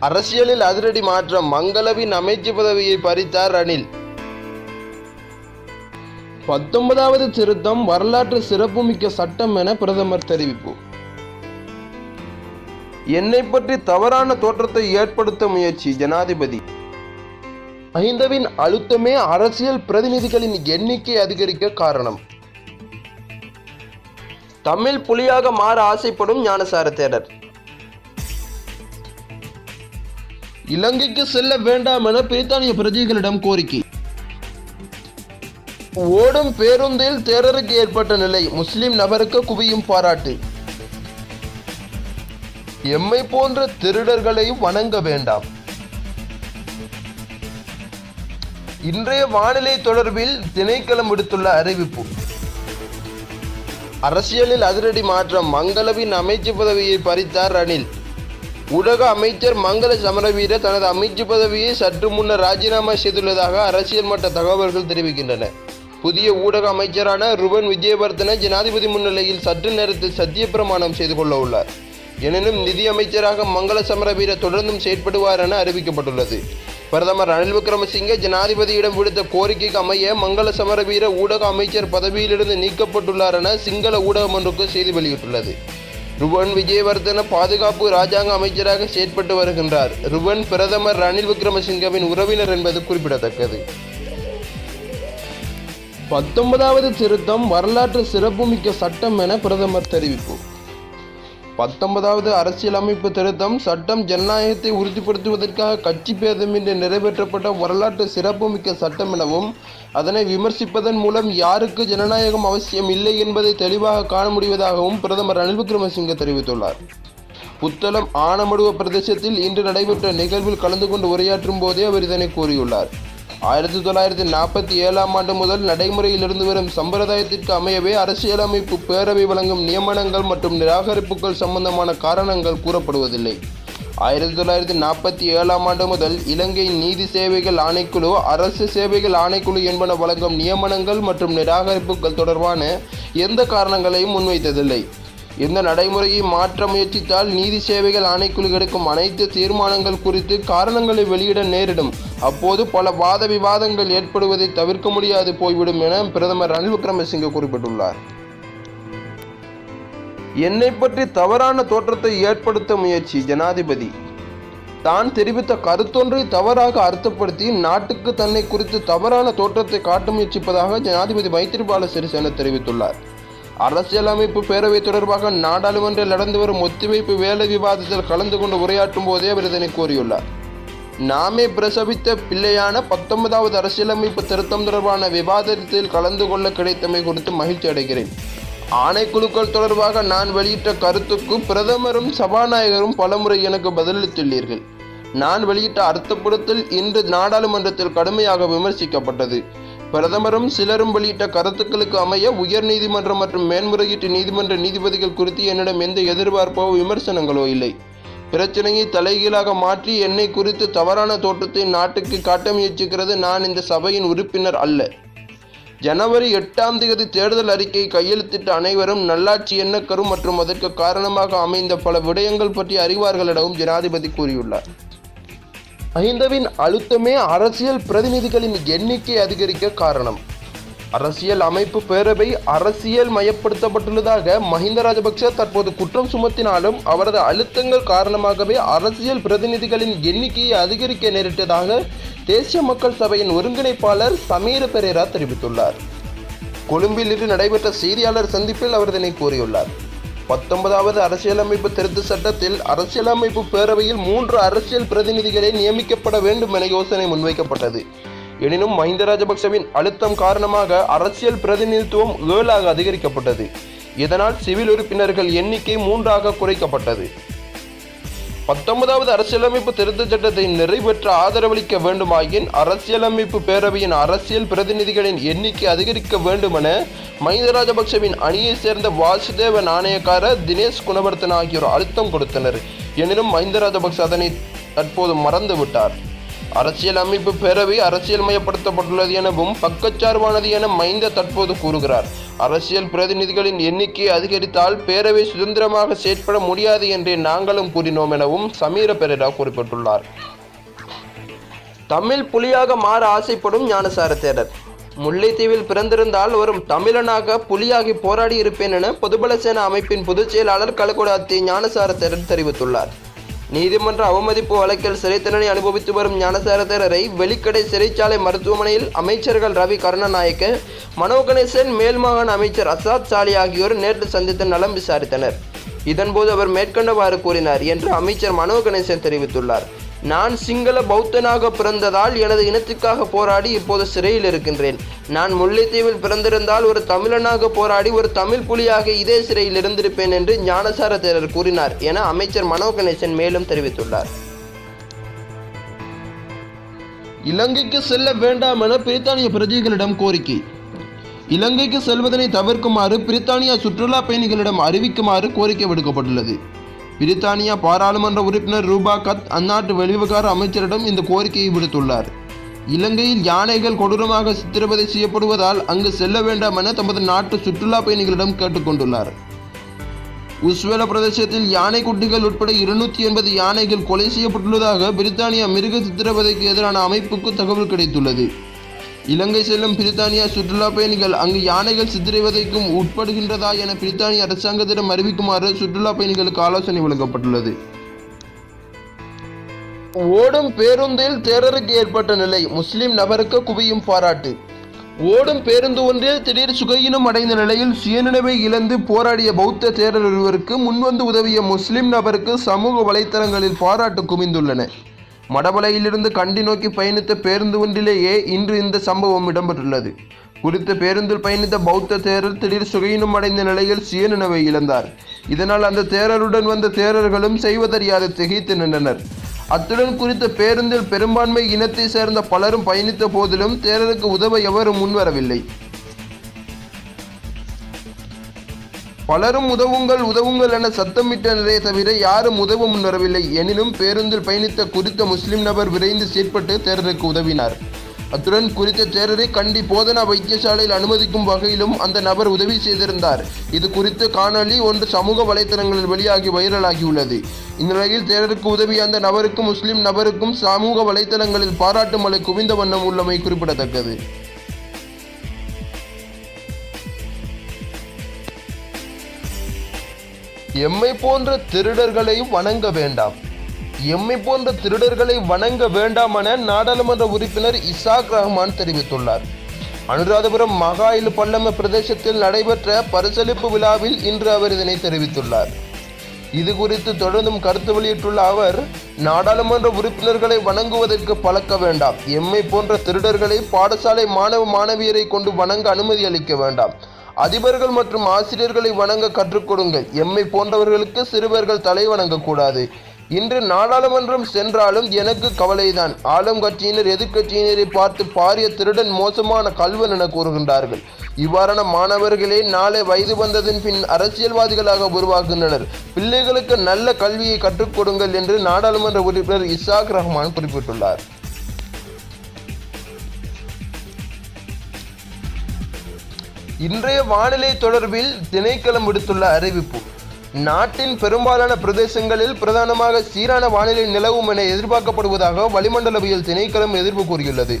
அரசியலில் அதிரடி மாற்றம். மங்களவின் அமைச்சு பதவியை பறித்தார் ரணில். பத்தொன்பதாவது திருத்தம் வரலாற்று சிறப்புமிக்க சட்டம் என பிரதமர் தெரிவிப்பு. என்னை பற்றி தவறான தோற்றத்தை ஏற்படுத்த முயற்சி ஜனாதிபதி. மஹிந்தவின் அழுத்தமே அரசியல் பிரதிநிதிகளின் எண்ணிக்கை அதிகரிக்க காரணம். தமிழ் புலியாக மாற ஆசைப்படும் ஞானசார தேடர் இலங்கைக்கு செல்ல வேண்டாம் என பிரித்தானிய பிரஜைகளிடம் கோரிக்கை. ஓடும் பேருந்தில் தேரருக்கு ஏற்பட்ட நிலை முஸ்லிம் நபருக்கு குவியும் பாராட்டு. எம்மை போன்ற திருடர்களை வணங்க வேண்டாம். இன்றைய வானிலை தொடர்பில் திணைக்களம் விடுத்துள்ள அறிவிப்பு. அரசியலில் அதிரடி மாற்றம் மங்களவின் அமைச்சு பதவியை பறித்தார் ரணில். ஊடக அமைச்சர் மங்கள சமரவீர தனது அமைச்சு பதவியை சற்று முன்னர் ராஜினாமா செய்துள்ளதாக அரசியல் மட்ட தகவல்கள் தெரிவிக்கின்றன. புதிய ஊடக அமைச்சரான ருவன் விஜயவர்தன ஜனாதிபதி முன்னிலையில் சற்று நேரத்தில் சத்தியப்பிரமாணம் செய்து கொள்ள உள்ளார். எனினும் நிதி அமைச்சராக மங்கள சமரவீர தொடர்ந்தும் செயற்படுவார் என அறிவிக்கப்பட்டுள்ளது. பிரதமர் ரணில் விக்ரமசிங்கே ஜனாதிபதியிடம் விடுத்த கோரிக்கைக்கு அமைய மங்கள சமரவீர ஊடக அமைச்சர் பதவியிலிருந்து நீக்கப்பட்டுள்ளார் என சிங்கள ஊடகம் ஒன்றுக்கு செய்தி வெளியிட்டுள்ளது. ருவன் விஜயவர்தன பாதுகாப்பு ராஜாங்க அமைச்சராக செயற்பட்டு வருகின்றார். ருவன் பிரதமர் ரணில் விக்ரமசிங்கவின் உறவினர் என்பது குறிப்பிடத்தக்கது. பத்தொன்பதாவது திருத்தம் வரலாற்று சிறப்புமிக்க சட்டம் என பிரதமர் தெரிவிப்பு. பத்தொன்பதாவது அரசியலமைப்பு திருத்தம் சட்டம் ஜனநாயகத்தை உறுதிப்படுத்துவதற்காக கட்சி பேதமின்றி நிறைவேற்றப்பட்ட வரலாற்று சிறப்புமிக்க சட்டம் எனவும் அதனை விமர்சிப்பதன் மூலம் யாருக்கு ஜனநாயகம் அவசியம் இல்லை என்பதை தெளிவாக காண முடிவதாகவும் பிரதமர் ரணில் விக்ரமசிங்க தெரிவித்துள்ளார். புத்தளம் ஆனமடுவ பிரதேசத்தில் இன்று நடைபெற்ற நிகழ்வில் கலந்து கொண்டு உரையாற்றும் போதே அவர் இதனை கூறியுள்ளார். ஆயிரத்தி தொள்ளாயிரத்தி நாற்பத்தி ஏழாம் ஆண்டு முதல் நடைமுறையில் இருந்து வரும் சம்பிரதாயத்திற்கு அமையவே அரசியலமைப்பு பேரவை வழங்கும் நியமனங்கள் மற்றும் நிராகரிப்புகள் சம்பந்தமான காரணங்கள் கூறப்படுவதில்லை. ஆயிரத்தி தொள்ளாயிரத்தி நாற்பத்தி ஏழாம் ஆண்டு முதல் இலங்கை நீதி சேவைகள் ஆணைக்குழு அரசு சேவைகள் ஆணைக்குழு என்பன வழங்கும் நியமனங்கள் மற்றும் நிராகரிப்புகள் தொடர்பான எந்த காரணங்களையும் முன்வைத்ததில்லை. இந்த நடைமுறையை மாற்ற முயற்சித்தால் நீதி சேவைகள் ஆணைக்குழு எடுக்கும் அனைத்து தீர்மானங்கள் குறித்து காரணங்களை வெளியிட நேரிடும். அப்போது பல வாத விவாதங்கள் ஏற்படுவதை தவிர்க்க முடியாது போய்விடும் என பிரதமர் ரணில் விக்ரமசிங்கே குறிப்பிட்டுள்ளார். என்னை பற்றி தவறான தோற்றத்தை ஏற்படுத்த முயற்சி ஜனாதிபதி. தான் தெரிவித்த கருத்தொன்றை தவறாக அர்த்தப்படுத்தி நாட்டுக்கு தன்னை குறித்து தவறான தோற்றத்தை காட்ட முயற்சிப்பதாக ஜனாதிபதி மைத்திரிபால சிறிசேன தெரிவித்துள்ளார். அரசியலமைப்பு பேரவை தொடர்பாக நாடாளுமன்றில் நடந்து வரும் ஒத்திவைப்பு வேலை விவாதத்தில் கலந்து கொண்டு உரையாற்றும் போதே அவர் இதனை கூறியுள்ளார். நாமே பிரசவித்த பிள்ளையான பத்தொன்பதாவது அரசியலமைப்பு திருத்தம் தொடர்பான விவாதத்தில் கலந்து கொள்ள கிடைத்தமை குறித்து மகிழ்ச்சி அடைகிறேன். ஆணைக்குழுக்கள் தொடர்பாக நான் வெளியிட்ட கருத்துக்கு பிரதமரும் சபாநாயகரும் பலமுறை எனக்கு பதிலளித்துள்ளீர்கள். நான் வெளியிட்ட அர்த்தப்படுத்தல் இன்று நாடாளுமன்றத்தில் கடுமையாக விமர்சிக்கப்பட்டது. பிரதமரும் சிலரும் வெளியிட்ட கருத்துக்களுக்கு அமைய உயர் நீதிமன்றம் மற்றும் மேன்முறையீட்டு நீதிமன்ற நீதிபதிகள் குறித்து என்னிடம் எந்த எதிர்பார்ப்போ விமர்சனங்களோ இல்லை. பிரச்சனையை தலைகீழாக மாற்றி என்னை குறித்து தவறான தோற்றத்தை நாட்டுக்கு காட்ட முயற்சிக்கிறது நான் இந்த சபையின் உறுப்பினர் அல்ல. ஜனவரி எட்டாம் தேதி தேர்தல் அறிக்கை கையெழுத்திட்ட அனைவரும் நல்லாட்சி என்ன கரும் மற்றும் அதற்கு காரணமாக அமைந்த பல விடயங்கள் பற்றி அறிவார்கள் எனவும் ஜனாதிபதி கூறியுள்ளார். மஹிந்தவின் அழுத்தமே அரசியல் பிரதிநிதிகளின் எண்ணிக்கை அதிகரிக்க காரணம். அரசியல் அமைப்பு பேரவை அரசியல் மயப்படுத்தப்பட்டுள்ளதாக மஹிந்த ராஜபக்ச தற்போது குற்றம் சுமத்தினாலும் அவரது அழுத்தங்கள் காரணமாகவே அரசியல் பிரதிநிதிகளின் எண்ணிக்கையை அதிகரிக்க நேரிட்டதாக தேசிய மக்கள் சபையின் ஒருங்கிணைப்பாளர் சமீர பெரேரா தெரிவித்துள்ளார். கொழும்பில் இன்று நடைபெற்ற செய்தியாளர் சந்திப்பில் அவர் இதனை கூறியுள்ளார். பத்தொன்பதாவது அரசியலமைப்பு திருத்த சட்டத்தில் அரசியலமைப்பு பேரவையில் மூன்று அரசியல் பிரதிநிதிகளை நியமிக்கப்பட வேண்டும் என யோசனை முன்வைக்கப்பட்டது. எனினும் மஹிந்த ராஜபக்சவின் அழுத்தம் காரணமாக அரசியல் பிரதிநிதித்துவம் ஏழாக அதிகரிக்கப்பட்டது. இதனால் சிவில் உறுப்பினர்கள் எண்ணிக்கை மூன்றாக குறைக்கப்பட்டது. பத்தொன்பதாவது அரசியலமைப்பு திருத்தச் சட்டத்தை நிறைவேற்ற ஆதரவளிக்க வேண்டுமாயின் அரசியலமைப்பு பேரவையின் அரசியல் பிரதிநிதிகளின் எண்ணிக்கை அதிகரிக்க வேண்டுமென மஹிந்த ராஜபக்சவின் அணியைச் சேர்ந்த வாசுதேவ நாணயக்கார தினேஷ் குணவர்த்தன் ஆகியோர் அழுத்தம் கொடுத்தனர். எனினும் மஹிந்த ராஜபக்ச அதனை தற்போது மறந்துவிட்டார். அரசியல் அமைப்பு பேரவை அரசியல்மயப்படுத்தப்பட்டுள்ளது எனவும் பக்கச்சார்பானது என மைந்த தற்போது கூறுகிறார். அரசியல் பிரதிநிதிகளின் எண்ணிக்கை அதிகரித்தால் பேரவை சுதந்திரமாக செயற்பட முடியாது என்றே நாங்களும் கூறினோம் எனவும் சமீர பெரேரா குறிப்பிட்டுள்ளார். தமிழ் புலியாக மாற ஆசைப்படும் ஞானசார தேரர். முல்லைத்தீவில் பிறந்திருந்தால் வரும் தமிழனாக புலியாகி போராடி இருப்பேன் என பொதுபல சேனா அமைப்பின் பொதுச் செயலாளர் கலகுடாத்தி ஞானசார தேரர் தெரிவித்துள்ளார். நீதிமன்ற அவமதிப்பு வழக்கில் சிறை தண்டனை அனுபவித்து வரும் ஞானசார தேரரை வெலிக்கடை சிறைச்சாலை மருத்துவமனையில் அமைச்சர்கள் ரவி கருணாநாயக்க மனோ கணேசன் மேல்மாகாண அமைச்சர் அசாத் சாலி ஆகியோர் நேற்று சந்தித்து நலம் விசாரித்தனர். இதன்போது அவர் மேற்கண்டவாறு கூறினார் என்று அமைச்சர் மனோ கணேசன் தெரிவித்துள்ளார். நான் சிங்கள பௌத்தனாக பிறந்ததால் எனது இனத்துக்காக போராடி இப்போது சிறையில் இருக்கின்றேன். நான் முல்லைத்தீவில் பிறந்திருந்தால் ஒரு தமிழனாக போராடி ஒரு தமிழ் புலியாக இதே சிறையில் இருந்திருப்பேன் என்று ஞானசார தேரர் கூறினார் என அமைச்சர் மனோ கணேசன் மேலும் தெரிவித்துள்ளார். இலங்கைக்கு செல்ல வேண்டாம் என பிரித்தானிய பிரஜைகளிடம் கோரிக்கை. இலங்கைக்கு செல்வதனை தவிர்க்குமாறு பிரித்தானியா சுற்றுலா பயணிகளிடம் அறிவிக்குமாறு கோரிக்கை விடுக்கப்பட்டுள்ளது. பிரித்தானியா பாராளுமன்ற உறுப்பினர் ரூபா கத் அந்நாட்டு வெளிவிவகார அமைச்சரிடம் இந்த கோரிக்கையை விடுத்துள்ளார். இலங்கையில் யானைகள் கொடூரமாக சித்திரவதை செய்யப்படுவதால் அங்கு செல்ல வேண்டாம் என தமது நாட்டு சுற்றுலா பயணிகளிடம் கேட்டுக்கொண்டுள்ளார் உஸ்வேல பிரதேசத்தில் யானை குட்டிகள் உட்பட இருநூற்றி எண்பது யானைகள் கொலை செய்யப்பட்டுள்ளதாக பிரித்தானியா மிருக சித்திரவதைக்கு எதிரான அமைப்புக்கு தகவல் கிடைத்துள்ளது. இலங்கை செல்லும் பிரித்தானியா சுற்றுலா பயணிகள் அங்கு யானைகள் சித்திரைவதைக்கும் உட்படுகின்றதா என பிரித்தானிய அரசாங்கத்திடம் அறிவிக்குமாறு சுற்றுலா பயணிகளுக்கு ஆலோசனை வழங்கப்பட்டுள்ளது ஓடும் பேருந்தில் தேரருக்கு ஏற்பட்ட நிலை முஸ்லிம் நபருக்கு குவியும் பாராட்டு. ஓடும் பேருந்து ஒன்றில் திடீர் சுகையினம் அடைந்த நிலையில் சுயநினைவை இழந்து போராடிய பௌத்த தேரர் ஒருவருக்கு முன்வந்து உதவிய முஸ்லிம் நபருக்கு சமூக வலைத்தளங்களில் பாராட்டு குவிந்துள்ளன. மடமலையிலிருந்து கண்டி நோக்கி பயணித்த பேருந்து ஒன்றிலேயே இன்று இந்த சம்பவம் இடம்பெற்றுள்ளது. குறித்த பேருந்தில் பயணித்த பௌத்த தேரர் திடீர் சுகையினும் அடைந்த நிலையில் சுயநினைவை இழந்தார். இதனால் அந்த தேரருடன் வந்த தேரர்களும் செய்வதறியாது திகைத்து நின்றனர். அத்துடன் குறித்த பேருந்தில் பெரும்பான்மை இனத்தை சேர்ந்த பலரும் பயணித்த போதிலும் தேரருக்கு உதவ எவரும் முன்வரவில்லை. பலரும் உதவுங்கள் உதவுங்கள் என சத்தமிட்டனரே தவிர யாரும் உதவ முன்வரவில்லை. எனினும் பேருந்தில் பயணித்த குறித்த முஸ்லிம் நபர் விரைந்து செயற்பட்டு தேரருக்கு உதவினார். அத்துடன் குறித்த தேரரை கண்டி போதனா வைத்தியசாலையில் அனுமதிக்கும் வகையிலும் அந்த நபர் உதவி செய்திருந்தார். இது குறித்து காணொளி ஒன்று சமூக வலைத்தளங்களில் வெளியாகி வைரலாகியுள்ளது. இந்நிலையில் தேரருக்கு உதவிய அந்த நபருக்கும் முஸ்லிம் நபருக்கும் சமூக வலைத்தளங்களில் பாராட்டு மலை குவிந்த வண்ணம் உள்ளமை குறிப்பிடத்தக்கது. எம்மை போன்ற திருடர்களை வணங்க வேண்டாம். எம்மை போன்ற திருடர்களை வணங்க வேண்டாம் என நாடாளுமன்ற உறுப்பினர் இசாக் ரஹ்மான் தெரிவித்துள்ளார். அனுராதபுரம் மகாயில் பல்லம பிரதேசத்தில் நடைபெற்ற பரிசளிப்பு விழாவில் இன்று அவர் இதனை தெரிவித்துள்ளார். இது குறித்து தொடர்ந்தும் கருத்து வெளியிட்டுள்ள அவர் நாடாளுமன்ற உறுப்பினர்களை வணங்குவதற்கு பழக்க வேண்டாம். எம்மை போன்ற திருடர்களை பாடசாலை மாணவ மாணவியரை கொண்டு வணங்க அனுமதி அளிக்க வேண்டாம். அதிபர்கள் மற்றும் ஆசிரியர்களை வணங்க கற்றுக் கொடுங்கள். எம்மை போன்றவர்களுக்கு சிறுவர்கள் தலை வணங்கக்கூடாது. இன்று நாடாளுமன்றம் சென்றாலும் எனக்கு கவலைதான். ஆளும் கட்சியினர் எதிர்கட்சியினரை பார்த்து பாரிய திருடன் மோசமான கல்வன் என கூறுகின்றார்கள். இவ்வாறான மாணவர்களே நாளை வயது வந்ததன் பின் அரசியல்வாதிகளாக உருவாக்குகின்றனர். பிள்ளைகளுக்கு நல்ல கல்வியை கற்றுக் கொடுங்கள் என்று நாடாளுமன்ற உறுப்பினர் இசாக் ரஹ்மான் குறிப்பிட்டுள்ளார். இன்றைய வானிலை தொடர்பில் திணைக்களம் விடுத்துள்ள அறிவிப்பு. நாட்டின் பெரும்பாலான பிரதேசங்களில் பிரதானமாக சீரான வானிலை நிலவும் என எதிர்பார்க்கப்படுவதாக வளிமண்டலவியல் திணைக்களம் எதிர்ப்பு கூறியுள்ளது.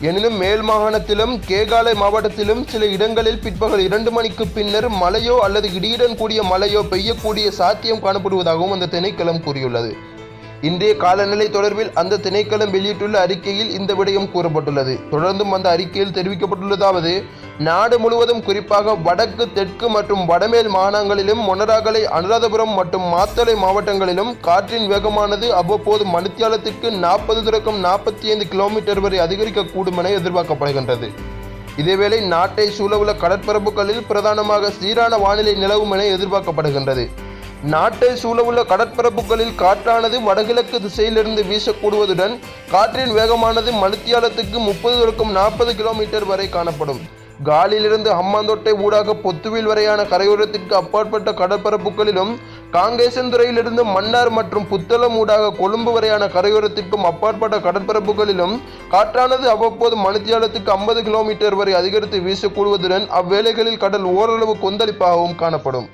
எனினும் மேல் மாகாணத்திலும் கேகாலை மாவட்டத்திலும் சில இடங்களில் பிற்பகல் இரண்டு மணிக்கு பின்னர் மழையோ அல்லது இடியுடன் கூடிய மழையோ பெய்யக்கூடிய சாத்தியம் காணப்படுவதாகவும் அந்த திணைக்களம் கூறியுள்ளது. இன்றைய காலநிலை தொடர்பில் அந்த திணைக்களம் வெளியிட்டுள்ள அறிக்கையில் இந்த விடயம் கூறப்பட்டுள்ளது. தொடர்ந்தும் அந்த அறிக்கையில் தெரிவிக்கப்பட்டுள்ளதாவது நாடு முழுவதும் குறிப்பாக வடக்கு தெற்கு மற்றும் வடமேல் மாநிலங்களிலும் மொனராகலை அனுராதபுரம் மற்றும் மாத்தளை மாவட்டங்களிலும் காற்றின் வேகமானது அவ்வப்போது மணித்தியாலத்திற்கு நாற்பது தொடக்கம் நாற்பத்தி ஐந்து கிலோமீட்டர் வரை அதிகரிக்கக்கூடும் என எதிர்பார்க்கப்படுகின்றது. இதேவேளை நாட்டை சூழவுள்ள கடற்பரப்புகளில் பிரதானமாக சீரான வானிலை நிலவும் என எதிர்பார்க்கப்படுகின்றது. நாட்டை சூழவுள்ள கடற்பரப்புகளில் காற்றானது வடகிழக்கு திசையிலிருந்து வீசக்கூடுவதுடன் காற்றின் வேகமானது மணித்தியாலத்துக்கு முப்பது தொடக்கம் நாற்பது கிலோமீட்டர் வரை காணப்படும். காலிலிருந்து ஹம்மாந்தோட்டை ஊடாக பொத்துவில் வரையான கரையோரத்திற்கு அப்பாற்பட்ட கடற்பரப்புகளிலும் காங்கேசன்துறையிலிருந்து மன்னார் மற்றும் புத்தளம் ஊடாக கொழும்பு வரையான கரையோரத்திற்கும் அப்பாற்பட்ட கடற்பரப்புகளிலும் காற்றானது அவ்வப்போது மணித்தியாலத்துக்கு ஐம்பது கிலோமீட்டர் வரை அதிகரித்து வீசக்கூடுவதுடன் அவ்வேளைகளில் கடல் ஓரளவு கொந்தளிப்பாகவும் காணப்படும்.